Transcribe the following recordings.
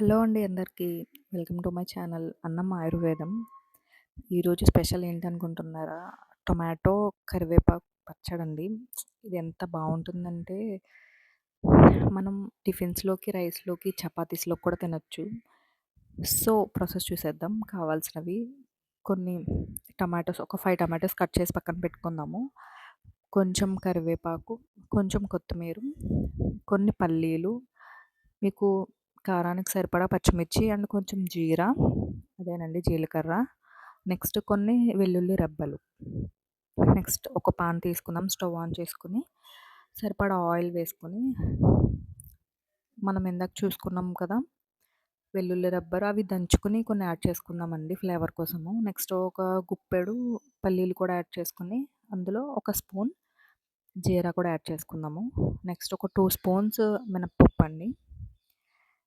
Hello అండి అందరికీ. Welcome to my channel అన్నం ఆయుర్వేదం. ఈరోజు స్పెషల్ ఏంటనుకుంటున్నారా? టొమాటో కరివేపాకు పచ్చడండి. ఇది ఎంత బాగుంటుందంటే మనం టిఫిన్స్లోకి రైస్లోకి చపాతీస్లో కూడా తినచ్చు. సో ప్రాసెస్ చూసేద్దాం. కావాల్సినవి కొన్ని టమాటోస్ ఒక ఫైవ్ టమాటోస్ కట్ చేసి పక్కన పెట్టుకుందాము. కొంచెం కరివేపాకు కొంచెం కొత్తిమీర కొన్ని పల్లీలు మీకు కారానికి సరిపడా పచ్చిమిర్చి అండ్ కొంచెం జీరా. అదేనండి జీలకర్ర. నెక్స్ట్ కొన్ని వెల్లుల్లి రెబ్బలు. నెక్స్ట్ ఒక పాన్ తీసుకుందాం స్టవ్ ఆన్ చేసుకుని సరిపడా ఆయిల్ వేసుకొని మనం ఇందాక చూసుకున్నాం కదా వెల్లుల్లి రబ్బరు అవి దంచుకుని కొన్ని యాడ్ చేసుకుందామండి ఫ్లేవర్ కోసము. నెక్స్ట్ ఒక గుప్పెడు పల్లీలు కూడా యాడ్ చేసుకుని అందులో ఒక స్పూన్ జీరా కూడా యాడ్ చేసుకుందాము. నెక్స్ట్ ఒక టూ స్పూన్స్ మినప్పప్పు అండి.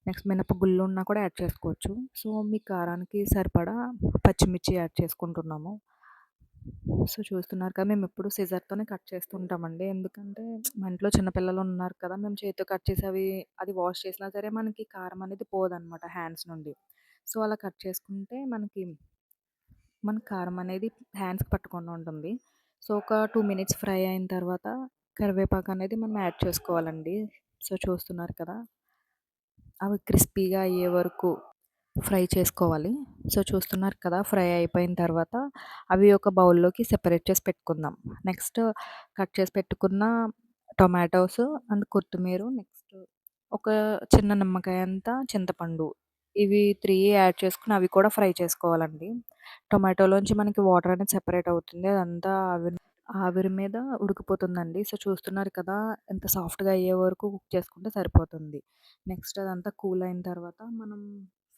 నెక్స్ట్ మినపగుళ్ళు ఉన్నా కూడా యాడ్ చేసుకోవచ్చు. సో మీ కారానికి సరిపడా పచ్చిమిర్చి యాడ్ చేసుకుంటున్నాము. సో చూస్తున్నారు కదా మేము ఎప్పుడు సిజర్తోనే కట్ చేస్తుంటామండి. ఎందుకంటే మా ఇంట్లో చిన్నపిల్లలు ఉన్నారు కదా మేము చేతితో కట్ చేసి అవి అది వాష్ చేసినా సరే మనకి కారం అనేది పోదనమాట హ్యాండ్స్ నుండి. సో అలా కట్ చేసుకుంటే మనకి మన కారం అనేది హ్యాండ్స్కి పట్టకుండా ఉంటుంది. సో ఒక టూ మినిట్స్ ఫ్రై అయిన తర్వాత కరివేపాకు అనేది మనం యాడ్ చేసుకోవాలండి. సో చూస్తున్నారు కదా. అవి క్రిస్పీగా అయ్యే వరకు ఫ్రై చేసుకోవాలి. సో చూస్తున్నారు కదా ఫ్రై అయిపోయిన తర్వాత అవి ఒక బౌల్లోకి సెపరేట్ చేసి పెట్టుకుందాం. నెక్స్ట్ కట్ చేసి పెట్టుకున్న టొమాటోస్ అండ్ కొత్తిమీర నెక్స్ట్ ఒక చిన్న నిమ్మకాయ అంతా చింతపండు. ఇవి త్రీ యాడ్ చేసుకుని అవి కూడా ఫ్రై చేసుకోవాలండి. టొమాటోలోంచి మనకి వాటర్ అనేది సెపరేట్ అవుతుంది. అదంతా అవి ఆవిరి మీద ఉడికిపోతుందండి. సో చూస్తున్నారు కదా! ఎంత సాఫ్ట్గా అయ్యే వరకు కుక్ చేసుకుంటే సరిపోతుంది. నెక్స్ట్ అదంతా కూల్ అయిన తర్వాత మనం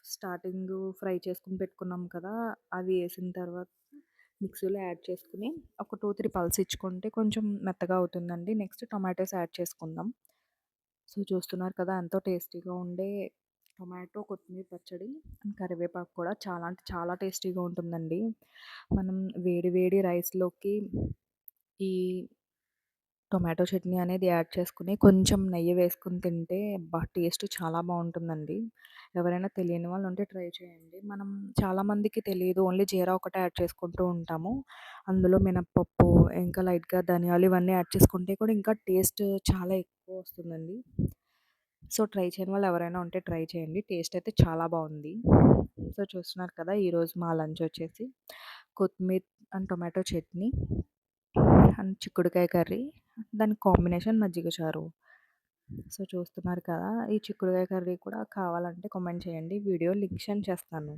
స్టార్టింగ్ ఫ్రై చేసుకుని పెట్టుకున్నాం కదా! అవి వేసిన తర్వాత మిక్సీలో యాడ్ చేసుకుని ఒక టూ త్రీ పల్స్ ఇచ్చుకుంటే కొంచెం మెత్తగా అవుతుందండి. నెక్స్ట్ టొమాటోస్ యాడ్ చేసుకుందాం. సో చూస్తున్నారు కదా! ఎంతో టేస్టీగా ఉండే టొమాటో కొత్తిమీర పచ్చడి అండ్ కరివేపాకు కూడా చాలా అంటే చాలా టేస్టీగా ఉంటుందండి. మనం వేడి వేడి రైస్లోకి ఈ టొమాటో చట్నీ అనేది యాడ్ చేసుకుని కొంచెం నెయ్యి వేసుకుని తింటే అబ్బా టేస్ట్ చాలా బాగుంటుందండి. ఎవరైనా తెలియని వాళ్ళు ఉంటే ట్రై చేయండి. మనం చాలామందికి తెలియదు. ఓన్లీ జీరా ఒకటే యాడ్ చేసుకుంటూ ఉంటాము. అందులో మినప్పప్పు ఇంకా లైట్గా ధనియాలు ఇవన్నీ యాడ్ చేసుకుంటే కూడా ఇంకా టేస్ట్ చాలా ఎక్కువ వస్తుందండి. సో ట్రై చేయని వాళ్ళు ఎవరైనా ఉంటే ట్రై చేయండి. టేస్ట్ అయితే చాలా బాగుంది. సో చూస్తున్నారు కదా ఈరోజు మా లంచ్ వచ్చేసి కొత్తిమీర అండ్ టొమాటో చట్నీ. అండ్ చిక్కుడుకాయ కర్రీ దాని కాంబినేషన్ మజ్జిగ చారు. సో చూస్తున్నారు కదా ఈ చిక్కుడుకాయ కర్రీ కూడా కావాలంటే కామెంట్ చేయండి. వీడియో లింక్ సెండ్ చేస్తాను.